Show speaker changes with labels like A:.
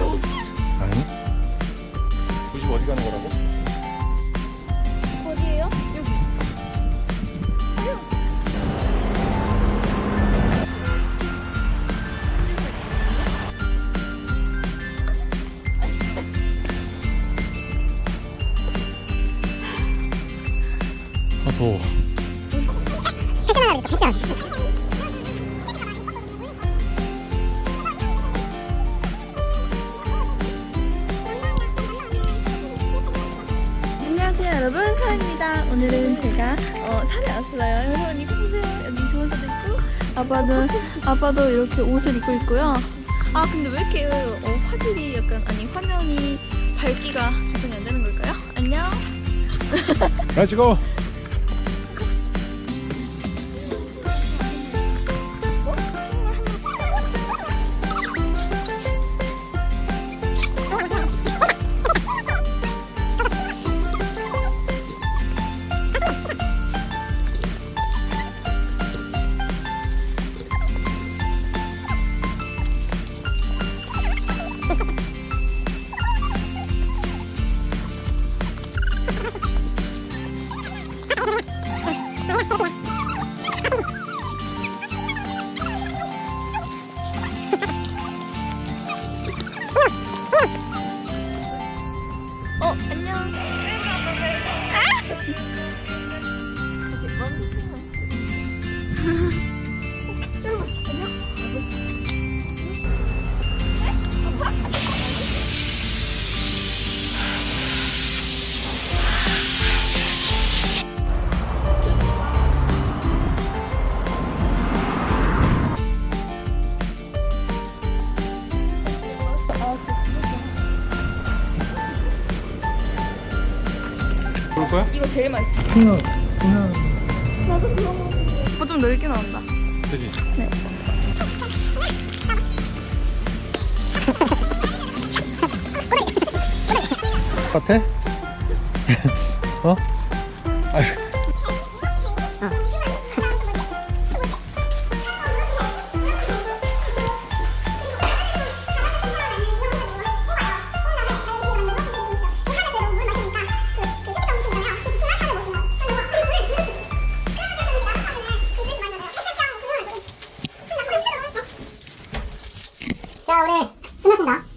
A: 아니? 우리 집 어디 가는 거라고?
B: 어디예요? 여기.
A: 아 더워
C: 패션 하나 패션
B: 여러분 사입니다. 오늘은 제가 어, 산에 왔어요. 여러분 이거 보세요 여기 조원사도 있고 아빠는 아빠도 이렇게 옷을 입고 있고요. 아 근데 왜 이렇게 어, 화질이 약간 아니 화면이 밝기가 조정이 안 되는 걸까요? 안녕.
A: 렛츠 고 그럴 거야?
B: 이거 제일 맛있어
A: 그냥 그냥
B: 나도 그런 거 오빠 좀 넓게 나온다
A: 되지?
B: 네.
A: 같아? 어? 아 오늘 끝났습니다.